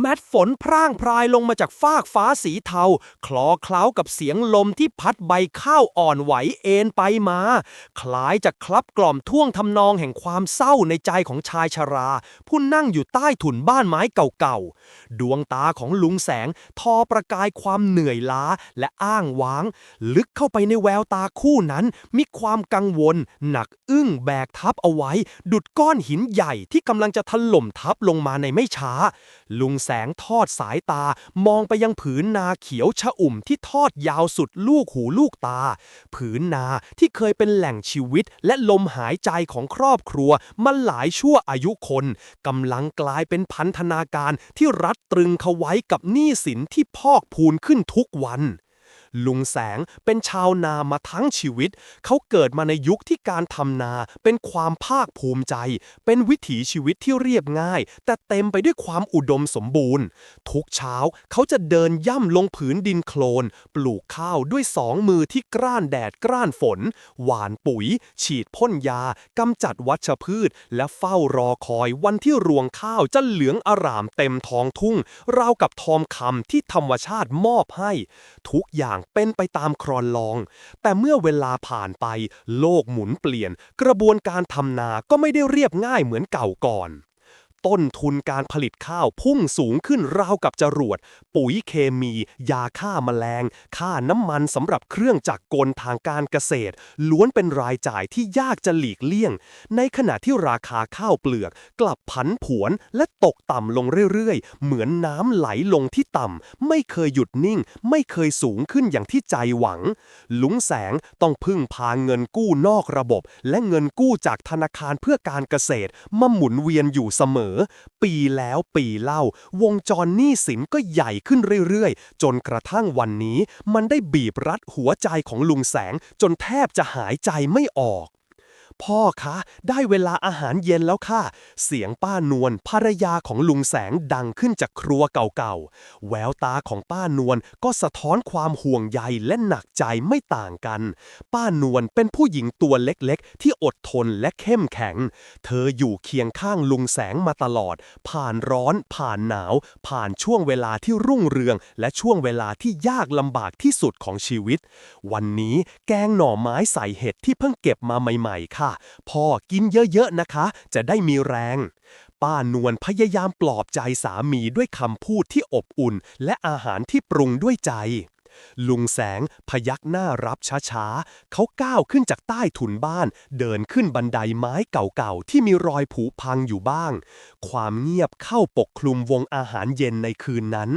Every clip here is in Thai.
แมดฝนพร่างพรายลงมาจากฟากฟ้าสีเทา คลอเคล้ากับเสียงลมที่พัดใบข้าวอ่อนไหวเอ็นไปมา คล้ายจะคลับกล่อมท่วงทำนองแห่งความเศร้าในใจของชายชรา ผู้นั่งอยู่ใต้ถุนบ้านไม้เก่าๆ ดวงตาของลุงแสงทอประกายความเหนื่อยล้าและอ้างว้าง ลึกเข้าไปในแววตาคู่นั้น มีความกังวล หนักอึ้งแบกทับเอาไว้ ดุดก้อนหินใหญ่ที่กำลังจะถล่มทับลงมาในไม่ช้า ลุงแสงทอดสายตา มองไปยังผืนนาเขียวชะอุ่มที่ทอดยาวสุดลูกหูลูกตา ผืนนาที่เคยเป็นแหล่งชีวิตและลมหายใจของครอบครัวมาหลายชั่วอายุคนกำลังกลายเป็นพันธนาการที่รัดตรึงเขาไว้กับหนี้สินที่พอกพูนขึ้นทุกวัน ลุงแสงเป็นชาวนามาทั้งชีวิต เขาเกิดมาในยุคที่การทำนาเป็นความภาคภูมิใจ เป็นวิถีชีวิตที่เรียบง่าย แต่เต็มไปด้วยความอุดมสมบูรณ์ ทุกเช้าเขาจะเดินย่ำลงผืนดินโคลน ปลูกข้าวด้วยสองมือที่กร้านแดดกร้านฝน หว่านปุ๋ย ฉีดพ่นยากำจัดวัชพืช และเฝ้ารอคอยวันที่รวงข้าวจะเหลืองอร่ามเต็มท้องทุ่งราวกับทองคำที่ธรรมชาติมอบให้ ทุกอย่างเป็นไปตามครอนลอง แต่เมื่อเวลาผ่านไป โลกหมุนเปลี่ยน กระบวนการทำนาก็ไม่ได้เรียบง่ายเหมือนเก่าก่อน ต้นทุนการผลิตข้าวพุ่งสูงขึ้นราวกับจรวด ปุ๋ยเคมี ยาฆ่าแมลง ค่าน้ำมันสำหรับเครื่องจักรกลทางการเกษตร ล้วนเป็นรายจ่ายที่ยากจะหลีกเลี่ยง ในขณะที่ราคาข้าวเปลือก กลับผันผวนและตกต่ำลงเรื่อยๆ เหมือนน้ำไหลลงที่ต่ำ ไม่เคยหยุดนิ่ง ไม่เคยสูงขึ้นอย่างที่ใจหวัง ลุงแสงต้องพึ่งพาเงินกู้นอกระบบ และเงินกู้จากธนาคารเพื่อการเกษตรมาหมุนเวียนอยู่เสมอปีแล้วปีเล่า วงจรหนี้สินก็ใหญ่ขึ้นเรื่อยๆ จนกระทั่งวันนี้ มันได้บีบรัดหัวใจของลุงแสงจนแทบจะหายใจไม่ออก พ่อคะ ได้เวลาอาหารเย็นแล้วค่ะ เสียงป้านวลภรรยาของลุงแสงดังขึ้นจากครัวเก่าๆ แววตาของป้านวลก็สะท้อนความห่วงใยและหนักใจไม่ต่างกัน ป้านวลเป็นผู้หญิงตัวเล็กๆ ที่อดทนและเข้มแข็ง เธออยู่เคียงข้างลุงแสงมาตลอด ผ่านร้อน ผ่านหนาว ผ่านช่วงเวลาที่รุ่งเรือง และช่วงเวลาที่ยากลำบากที่สุดของชีวิต วันนี้แกงหน่อไม้ใส่เห็ดที่เพิ่งเก็บมาใหม่ๆค่ะพ่อกินเยอะๆนะคะ จะได้มีแรง ป้านวลพยายามปลอบใจสามีด้วยคำพูดที่อบอุ่น และอาหารที่ปรุงด้วยใจ ลุงแสงพยักหน้ารับช้าๆ เขาก้าวขึ้นจากใต้ถุนบ้าน เดินขึ้นบันไดไม้เก่าๆ ที่มีรอยผุพังอยู่บ้าง ความเงียบเข้าปกคลุมวงอาหารเย็นในคืนนั้น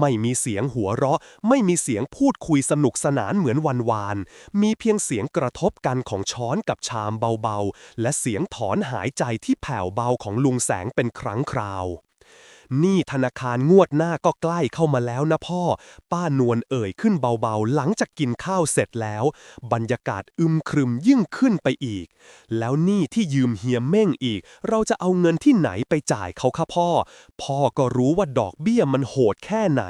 ไม่มีเสียงหัวเราะ ไม่มีเสียงพูดคุยสนุกสนานเหมือนวันวาน มีเพียงเสียงกระทบกันของช้อนกับชามเบาๆ และเสียงถอนหายใจที่แผ่วเบาของลุงแสงเป็นครั้งคราว นี่ธนาคารงวดหน้าก็ใกล้เข้ามาแล้วนะพ่อ ป้านวลเอ่ยขึ้นเบาๆ หลังจากกินข้าวเสร็จแล้ว บรรยากาศอึมครึมยิ่งขึ้นไปอีก แล้วหนี่ที่ยืมเฮียเม่งอีก เราจะเอาเงินที่ไหนไปจ่ายเขาคะพ่อ พ่อก็รู้ว่าดอกเบี้ยมันโหดแค่ไหน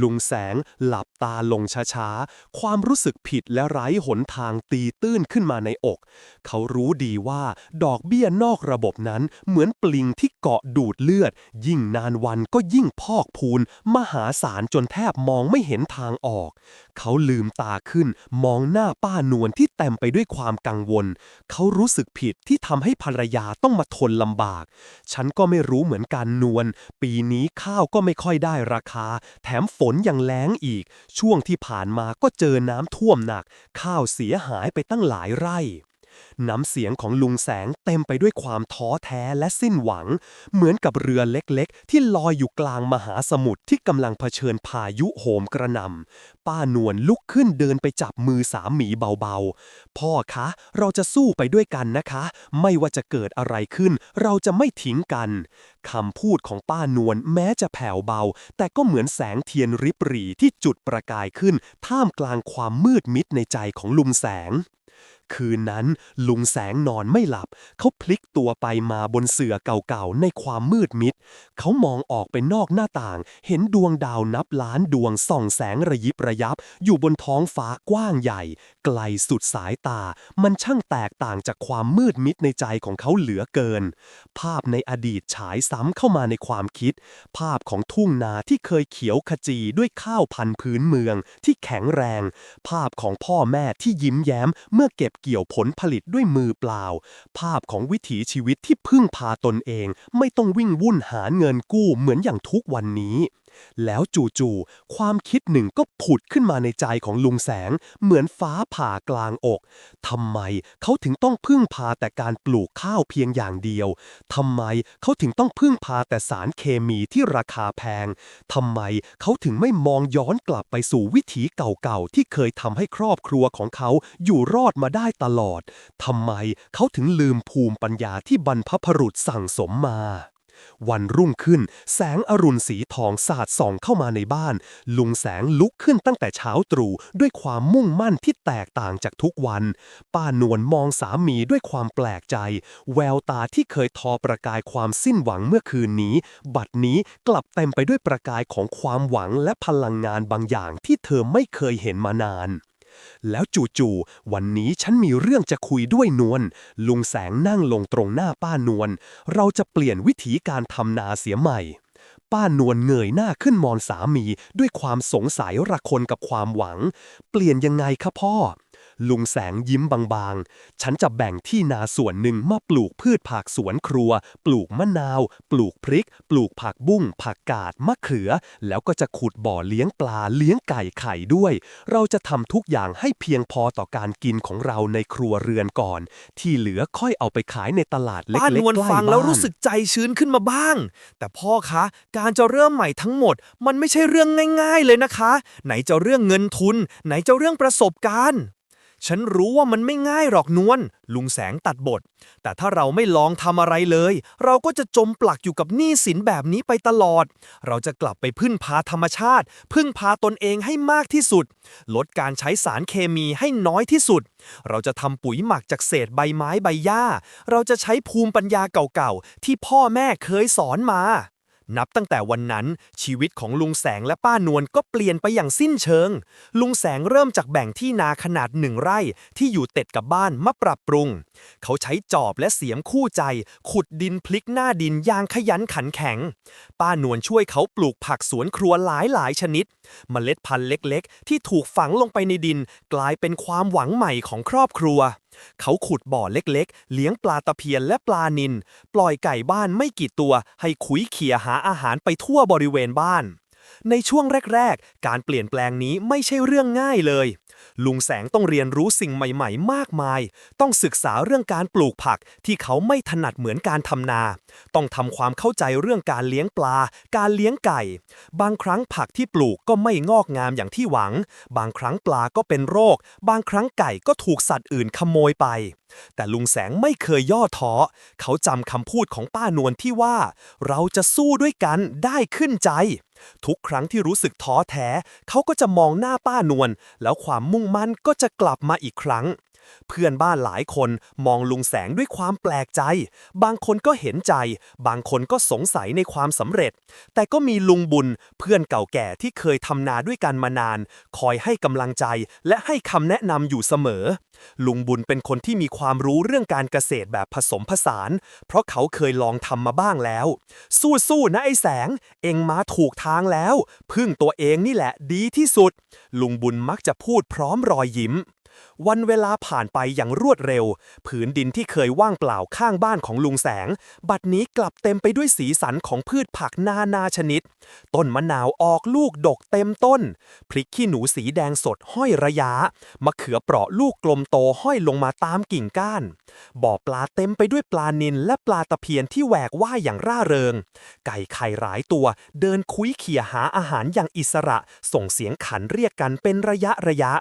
ลุงแสงหลับตาลงช้าๆ ความรู้สึกผิดและไร้หนทางตีตื้นขึ้นมาในอก เขารู้ดีว่าดอกเบี้ยนอกระบบนั้นเหมือนปลิงที่เกาะดูดเลือด ยิ่งนานวันก็ยิ่งพอกพูน มหาศาลจนแทบมองไม่เห็นทางออก เขาลืมตาขึ้น มองหน้าป้านวลที่เต็มไปด้วยความกังวล เขารู้สึกผิดที่ทำให้ภรรยาต้องมาทนลำบาก ฉันก็ไม่รู้เหมือนกันนวลปีนี้ข้าวก็ไม่ค่อยได้ราคา แถมฝนยังแล้งอีก ช่วงที่ผ่านมาก็เจอน้ำท่วมหนัก ข้าวเสียหายไปตั้งหลายไร่ น้ำเสียงของลุงแสงเต็มไปด้วยความท้อแท้และสิ้นหวัง เหมือนกับเรือเล็กๆ ที่ลอยอยู่กลางมหาสมุทรที่กำลังเผชิญพายุโหมกระหน่ำป้านวลลุกขึ้นเดินไปจับมือสามีเบาๆ พ่อคะ เราจะสู้ไปด้วยกันนะคะ ไม่ว่าจะเกิดอะไรขึ้น เราจะไม่ทิ้งกันคำพูดของป้านวลแม้จะแผ่วเบา แต่ก็เหมือนแสงเทียนริบหรี่ที่จุดประกายขึ้น ท่ามกลางความมืดมิดในใจของลุงแสง คืนนั้นลุงแสงนอนไม่หลับ เขาพลิกตัวไปมาบนเสื่อเก่าๆในความมืดมิด เขามองออกไปนอกหน้าต่าง เห็นดวงดาวนับล้านดวงส่องแสงระยิบระยับ อยู่บนท้องฟ้ากว้างใหญ่ ไกลสุดสายตา มันช่างแตกต่างจากความมืดมิดในใจของเขาเหลือเกิน ภาพในอดีตฉายซ้ำเข้ามาในความคิด ภาพของทุ่งนาที่เคยเขียวขจีด้วยข้าวพันธุ์พื้นเมืองที่แข็งแรง ภาพของพ่อแม่ที่ยิ้มแย้มเมื่อเก็บเกี่ยวผลผลิตด้วยมือเปล่า ภาพของวิถีชีวิตที่พึ่งพาตนเอง ไม่ต้องวิ่งวุ่นหาเงินกู้เหมือนอย่างทุกวันนี้ แล้วจู่ๆ ความคิดหนึ่งก็ผุดขึ้นมาในใจของลุงแสง เหมือนฟ้าผ่ากลางอกทำไมเขาถึงต้องพึ่งพาแต่การปลูกข้าวเพียงอย่างเดียวทำไมเขาถึงต้องพึ่งพาแต่สารเคมีที่ราคาแพงทำไมเขาถึงไม่มองย้อนกลับไปสู่วิถีเก่าๆ ที่เคยทำให้ครอบครัวของเขาอยู่รอดมาได้ตลอดทำไมเขาถึงลืมภูมิปัญญาที่บรรพบุรุษสั่งสมมา วันรุ่งขึ้น แสงอรุณสีทองสาดส่องเข้ามาในบ้าน ลุงแสงลุกขึ้นตั้งแต่เช้าตรู่ด้วยความมุ่งมั่นที่แตกต่างจากทุกวัน ป้านวลมองสามีด้วยความแปลกใจ แววตาที่เคยทอประกายความสิ้นหวังเมื่อคืนนี้ บัดนี้กลับเต็มไปด้วยประกายของความหวังและพลังงานบางอย่างที่เธอไม่เคยเห็นมานาน แล้วจู่ๆวันนี้ฉันมีเรื่องจะคุยด้วยนวลลุงแสงนั่งลงตรงหน้าป้านวลเราจะเปลี่ยนวิธีการทำนาเสียใหม่ ป้านวลเงยหน้าขึ้นมองสามีด้วยความสงสัยระคนกับความหวัง เปลี่ยนยังไงคะพ่อ ลุงแสงยิ้มบางๆ ฉันจะแบ่งที่นาส่วนหนึ่งมาปลูกพืชผักสวนครัว ปลูกมะนาว ปลูกพริก ปลูกผักบุ้ง ผักกาด มะเขือ แล้วก็จะขุดบ่อเลี้ยงปลา เลี้ยงไก่ไข่ด้วย เราจะทำทุกอย่างให้เพียงพอต่อการกินของเราในครัวเรือนก่อน ที่เหลือค่อยเอาไปขายในตลาดเล็กๆป้านวลใกล้ฟังแล้วบ้านรู้สึกใจชื้นขึ้นมาบ้าง แต่พ่อคะ การจะเริ่มใหม่ทั้งหมด มันไม่ใช่เรื่องง่าย ๆ เลยนะคะ ไหนจะเรื่องเงินทุน ไหนจะเรื่องประสบการณ์ ฉันรู้ว่ามันไม่ง่ายหรอกนวลลุงแสงตัดบท แต่ถ้าเราไม่ลองทำอะไรเลย เราก็จะจมปลักอยู่กับหนี้สินแบบนี้ไปตลอด เราจะกลับไปพึ่งพาธรรมชาติ พึ่งพาตนเองให้มากที่สุด ลดการใช้สารเคมีให้น้อยที่สุด เราจะทำปุ๋ยหมักจากเศษใบไม้ใบหญ้า เราจะใช้ภูมิปัญญาเก่าๆ ที่พ่อแม่เคยสอนมา นับตั้งแต่วันนั้นชีวิตของลุงแสงและป้านวลก็เปลี่ยนไปอย่างสิ้นเชิง ลุงแสงเริ่มจากแบ่งที่นาขนาดหนึ่งไร่ที่อยู่ติดกับบ้านมาปรับปรุง เขาใช้จอบและเสียมคู่ใจ ขุดดินพลิกหน้าดินอย่างขยันขันแข็ง ป้านวลช่วยเขาปลูกผักสวนครัวหลายหลายชนิดเมล็ดพันธุ์เล็ก ๆ ที่ถูกฝังลงไปในดิน กลายเป็นความหวังใหม่ของครอบครัว เขาขุดบ่อเล็กๆ เลี้ยงปลาตะเพียนและปลานิลปล่อยไก่บ้านไม่กี่ตัว ให้คุยเขี่ยหาอาหารไปทั่วบริเวณบ้าน ในช่วงแรก ๆ การเปลี่ยนแปลงนี้ไม่ใช่เรื่องง่ายเลย ลุงแสงต้องเรียนรู้สิ่งใหม่ ๆ มากมาย ต้องศึกษาเรื่องการปลูกผักที่เขาไม่ถนัดเหมือนการทำนา ต้องทำความเข้าใจเรื่องการเลี้ยงปลา การเลี้ยงไก่ บางครั้งผักที่ปลูกก็ไม่งอกงามอย่างที่หวัง บางครั้งปลาก็เป็นโรค บางครั้งไก่ก็ถูกสัตว์อื่นขโมยไป แต่ลุงแสงไม่เคยย่อท้อ เขาจำคำพูดของป้านวลที่ว่า เราจะสู้ด้วยกันได้ขึ้นใจ ทุกครั้งที่รู้สึกท้อแท้ เขาก็จะมองหน้าป้านวล แล้วความมุ่งมั่นก็จะกลับมาอีกครั้ง เพื่อนบ้านหลายคนมองลุงแสงด้วยความแปลกใจ บางคนก็เห็นใจ บางคนก็สงสัยในความสำเร็จ แต่ก็มีลุงบุญ เพื่อนเก่าแก่ที่เคยทำนาด้วยกันมานาน คอยให้กำลังใจและให้คำแนะนำอยู่เสมอ ลุงบุญเป็นคนที่มีความรู้เรื่องการเกษตรแบบผสมผสาน เพราะเขาเคยลองทำมาบ้างแล้ว สู้ๆนะไอ้แสง เอ็งมาถูกทางแล้ว พึ่งตัวเองนี่แหละดีที่สุด ลุงบุญมักจะพูดพร้อมรอยยิ้ม วันเวลาผ่านไปอย่างรวดเร็ว ผืนดินที่เคยว่างเปล่าข้างบ้านของลุงแสง บัดนี้กลับเต็มไปด้วยสีสันของพืชผักนานาชนิด ต้นมะนาวออกลูกดกเต็มต้น พริกขี้หนูสีแดงสดห้อยระยะ มะเขือเปราะลูกกลมโตห้อยลงมาตามกิ่งก้าน บ่อปลาเต็มไปด้วยปลานิลและปลาตะเพียนที่แหวกว่ายอย่างร่าเริง ไก่ไข่หลายตัว เดินคุยเขี่ยหาอาหารอย่างอิสระ ส่งเสียงขันเรียกกันเป็นระยะระยะ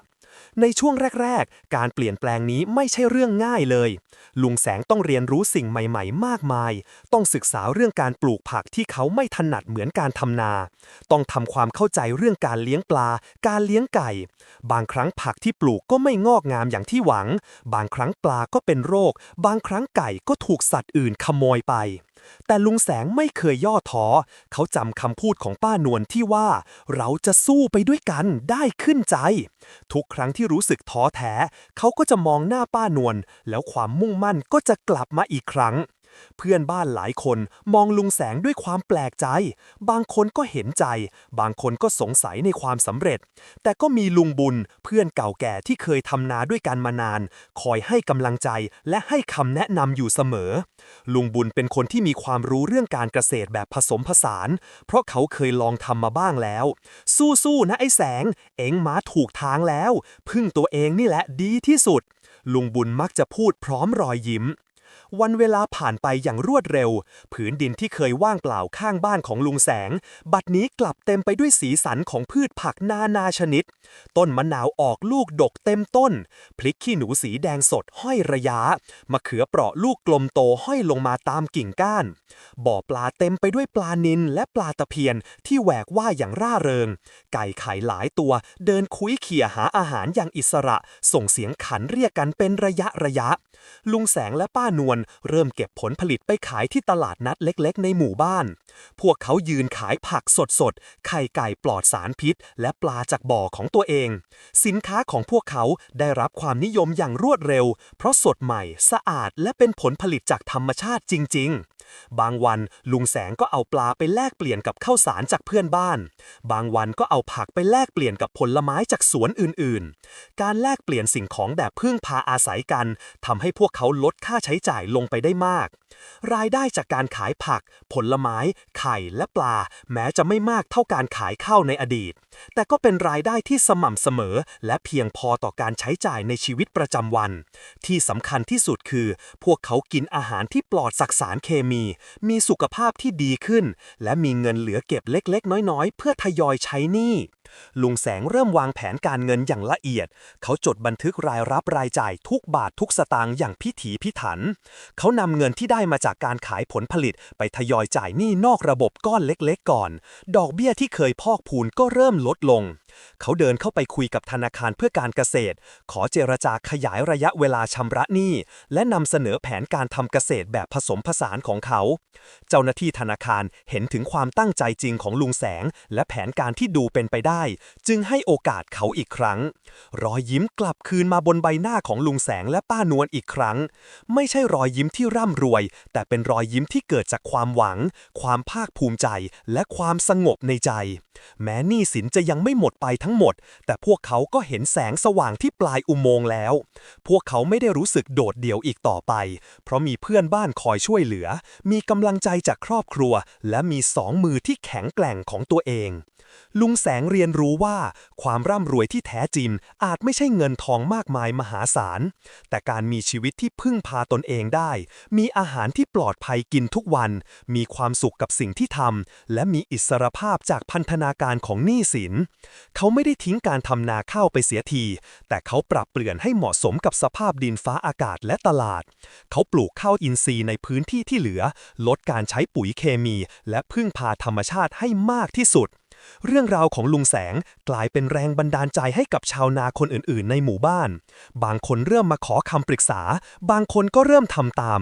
ในช่วงแรก ๆ การเปลี่ยนแปลงนี้ไม่ใช่เรื่องง่ายเลย ลุงแสงต้องเรียนรู้สิ่งใหม่ ๆ มากมาย ต้องศึกษาเรื่องการปลูกผักที่เขาไม่ถนัดเหมือนการทำนา ต้องทำความเข้าใจเรื่องการเลี้ยงปลา การเลี้ยงไก่ บางครั้งผักที่ปลูกก็ไม่งอกงามอย่างที่หวัง บางครั้งปลาก็เป็นโรค บางครั้งไก่ก็ถูกสัตว์อื่นขโมยไป แต่ลุงแสงไม่เคยย่อท้อ เขาจำคำพูดของป้านวลที่ว่า เราจะสู้ไปด้วยกันได้ขึ้นใจ ทุกครั้งที่รู้สึกท้อแท้ เขาก็จะมองหน้าป้านวลแล้วความมุ่งมั่นก็จะกลับมาอีกครั้ง เพื่อนบ้านหลายคนมองลุงแสงด้วยความแปลกใจ บางคนก็เห็นใจ บางคนก็สงสัยในความสำเร็จ แต่ก็มีลุงบุญเพื่อนเก่าแก่ที่เคยทำนาด้วยกันมานาน คอยให้กำลังใจและให้คำแนะนำอยู่เสมอ ลุงบุญเป็นคนที่มีความรู้เรื่องการเกษตรแบบผสมผสาน เพราะเขาเคยลองทำมาบ้างแล้ว สู้ๆนะไอ้แสง เอ็งมาถูกทางแล้ว พึ่งตัวเองนี่แหละดีที่สุดลุงบุญมักจะพูดพร้อมรอยยิ้ม วันเวลาผ่านไปอย่างรวดเร็ว ผืนดินที่เคยว่างเปล่าข้างบ้านของลุงแสง บัดนี้กลับเต็มไปด้วยสีสันของพืชผักนานาชนิด ต้นมะนาวออกลูกดกเต็มต้น พริกขี้หนูสีแดงสดห้อยระยะมะเขือเปราะลูกกลมโตห้อยลงมาตามกิ่งก้าน บ่อปลาเต็มไปด้วยปลานิลและปลาตะเพียนที่แหวกว่ายอย่างร่าเริง ไก่ไข่หลายตัวเดินคุยเขี่ยหาอาหารอย่างอิสระ ส่งเสียงขันเรียกกันเป็นระยะระยะ ลุงแสงและป้านวลเริ่มเก็บผลผลิตไปขายที่ตลาดนัดเล็กๆ ในหมู่บ้าน พวกเขายืนขายผักสดๆ ไข่ไก่ปลอดสารพิษ และปลาจากบ่อของตัวเอง สินค้าของพวกเขาได้รับความนิยมอย่างรวดเร็ว เพราะสดใหม่ สะอาดและเป็นผลผลิตจากธรรมชาติจริง ๆ บางวันลุงแสงก็เอาปลาไปแลกเปลี่ยนกับข้าวสารจากเพื่อนบ้าน บางวันก็เอาผักไปแลกเปลี่ยนกับผลไม้จากสวนอื่นๆ การแลกเปลี่ยนสิ่งของแบบพึ่งพาอาศัยกันทำให้พวกเขาลดค่าใช้จ่ายลงไปได้มาก รายได้จากการขายผัก ผลไม้ ไข่และปลา แม้จะไม่มากเท่าการขายข้าวในอดีต แต่ก็เป็นรายได้ที่สม่ำเสมอ และเพียงพอต่อการใช้จ่ายในชีวิตประจำวัน ที่สำคัญที่สุดคือ พวกเขากินอาหารที่ปลอดสักสารเคมีมีสุขภาพที่ดีขึ้น และมีเงินเหลือเก็บเล็กๆ น้อยๆ เพื่อทยอยใช้หนี้ ลุงแสงเริ่มวางแผนการเงินอย่างละเอียด เขาจดบันทึกรายรับรายจ่ายทุกบาททุกสตางค์อย่างพิถีพิถัน เขานำเงินที่ได้มาจากการขายผลผลิตไปทยอยจ่ายหนี้นอกระบบก้อนเล็กๆ ก่อน ดอกเบี้ยที่เคยพอกพูนก็เริ่มลดลงเขาเดินเข้าไปคุยกับธนาคารเพื่อการเกษตร ขอเจรจาขยายระยะเวลาชำระหนี้ และนำเสนอแผนการทำเกษตรแบบผสมผสานของเขา เจ้าหน้าที่ธนาคารเห็นถึงความตั้งใจจริงของลุงแสง และแผนการที่ดูเป็นไปได้ จึงให้โอกาสเขาอีกครั้ง รอยยิ้มกลับคืนมาบนใบหน้าของลุงแสงและป้านวลอีกครั้ง ไม่ใช่รอยยิ้มที่ร่ำรวย แต่เป็นรอยยิ้มที่เกิดจากความหวัง ความภาคภูมิใจ และความสงบในใจ แม้หนี้สินจะยังไม่หมดไปทั้งหมด แต่พวกเขาก็เห็นแสงสว่างที่ปลายอุโมงค์แล้ว พวกเขาไม่ได้รู้สึกโดดเดี่ยวอีกต่อไป เพราะมีเพื่อนบ้านคอยช่วยเหลือ มีกำลังใจจากครอบครัว และมีสองมือที่แข็งแกร่งของตัวเอง ลุงแสงเรียนรู้ว่า ความร่ำรวยที่แท้จริงอาจไม่ใช่เงินทองมากมายมหาศาล แต่การมีชีวิตที่พึ่งพาตนเองได้ มีอาหารที่ปลอดภัยกินทุกวัน มีความสุขกับสิ่งที่ทำและมีอิสรภาพจากพันธนาการของหนี้สินเขาไม่ได้ทิ้งการทำนาข้าวไปเสียที แต่เขาปรับเปลี่ยนให้เหมาะสมกับสภาพดินฟ้าอากาศและตลาด เขาปลูกข้าวอินทรีย์ในพื้นที่ที่เหลือ ลดการใช้ปุ๋ยเคมี และพึ่งพาธรรมชาติให้มากที่สุด เรื่องราวของลุงแสงกลายเป็นแรงบันดาลใจให้กับชาวนาคนอื่นๆ ในหมู่บ้าน บางคนเริ่มมาขอคำปรึกษา บางคนก็เริ่มทำตาม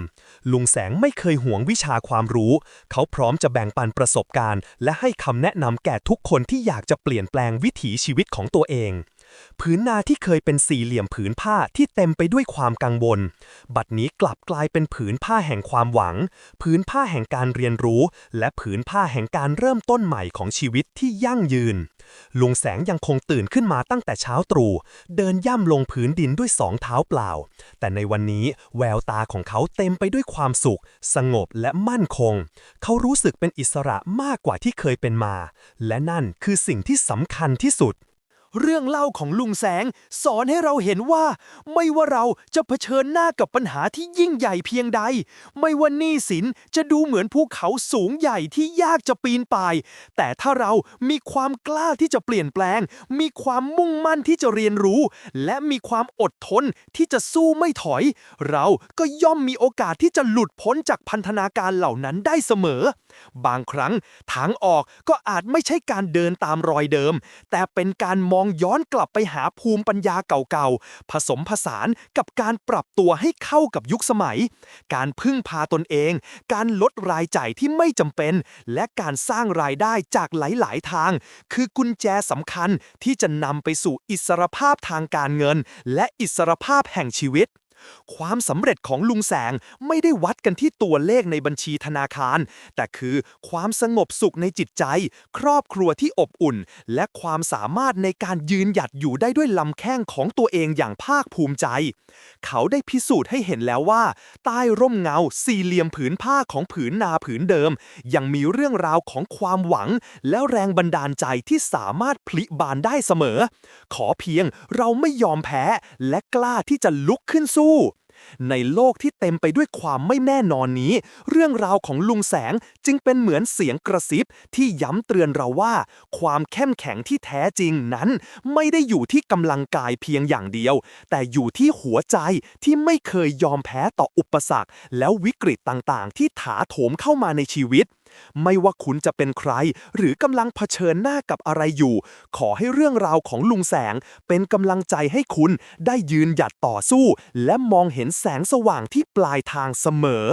ลุงแสงไม่เคยหวงวิชาความรู้ เขาพร้อมจะแบ่งปันประสบการณ์ และให้คำแนะนำแก่ทุกคนที่อยากจะเปลี่ยนแปลงวิถีชีวิตของตัวเอง ผืนนาที่เคยเป็นสี่เหลี่ยมผืนผ้าที่เต็มไปด้วยความกังวล บัดนี้กลับกลายเป็นผืนผ้าแห่งความหวัง ผืนผ้าแห่งการเรียนรู้ และผืนผ้าแห่งการเริ่มต้นใหม่ของชีวิตที่ยั่งยืน ลุงแสงยังคงตื่นขึ้นมาตั้งแต่เช้าตรู่เดินย่ำลงพื้นดินด้วยสองเท้าเปล่า แต่ในวันนี้แววตาของเขาเต็มไปด้วยความสุข สงบและมั่นคง เขารู้สึกเป็นอิสระมากกว่าที่เคยเป็นมา และนั่นคือสิ่งที่สำคัญที่สุด เรื่องเล่าของลุงแสง สอนให้เราเห็นว่า ไม่ว่าเราจะเผชิญหน้ากับปัญหาที่ยิ่งใหญ่เพียงใด ไม่ว่าหนี้สินจะดูเหมือนภูเขาสูงใหญ่ที่ยากจะปีนป่าย แต่ถ้าเรามีความกล้าที่จะเปลี่ยนแปลง มีความมุ่งมั่นที่จะเรียนรู้ และมีความอดทนที่จะสู้ไม่ถอย เราก็ย่อมมีโอกาสที่จะหลุดพ้นจากพันธนาการเหล่านั้นได้เสมอ บางครั้งทางออกก็อาจไม่ใช่การเดินตามรอยเดิม แต่เป็นการมองย้อนกลับไปหาภูมิปัญญาเก่าๆ ผสมผสานกับการปรับตัวให้เข้ากับยุคสมัย การพึ่งพาตนเอง การลดรายจ่ายที่ไม่จำเป็น และการสร้างรายได้จากหลายๆ ทาง คือกุญแจสำคัญที่จะนำไปสู่อิสรภาพทางการเงิน และอิสรภาพแห่งชีวิต ความสำเร็จของลุงแสงไม่ได้วัดกันที่ตัวเลขในบัญชีธนาคาร แต่คือความสงบสุขในจิตใจ ครอบครัวที่อบอุ่น และความสามารถในการยืนหยัดอยู่ได้ด้วยลำแข้งของตัวเองอย่างภาคภูมิใจ เขาได้พิสูจน์ให้เห็นแล้วว่า ใต้ร่มเงาสี่เหลี่ยมผืนผ้าของผืนนาผืนเดิม ยังมีเรื่องราวของความหวัง และแรงบันดาลใจที่สามารถพลิบานได้เสมอ ขอเพียงเราไม่ยอมแพ้และกล้าที่จะลุกขึ้นสู้สู้ ในโลกที่เต็มไปด้วยความไม่แน่นอนนี้ เรื่องราวของลุงแสงจึงเป็นเหมือนเสียงกระซิบที่ย้ำเตือนเราว่า ความเข้มแข็งที่แท้จริงนั้น ไม่ได้อยู่ที่กำลังกายเพียงอย่างเดียว แต่อยู่ที่หัวใจที่ไม่เคยยอมแพ้ต่ออุปสรรค แล้ววิกฤตต่างๆ ที่ถาโถมเข้ามาในชีวิตไม่ว่าคุณจะเป็นใคร หรือกำลังเผชิญหน้ากับอะไรอยู่ ขอให้เรื่องราวของลุงแสง เป็นกำลังใจให้คุณได้ยืนหยัดต่อสู้ และมองเห็นแสงสว่างที่ปลายทางเสมอ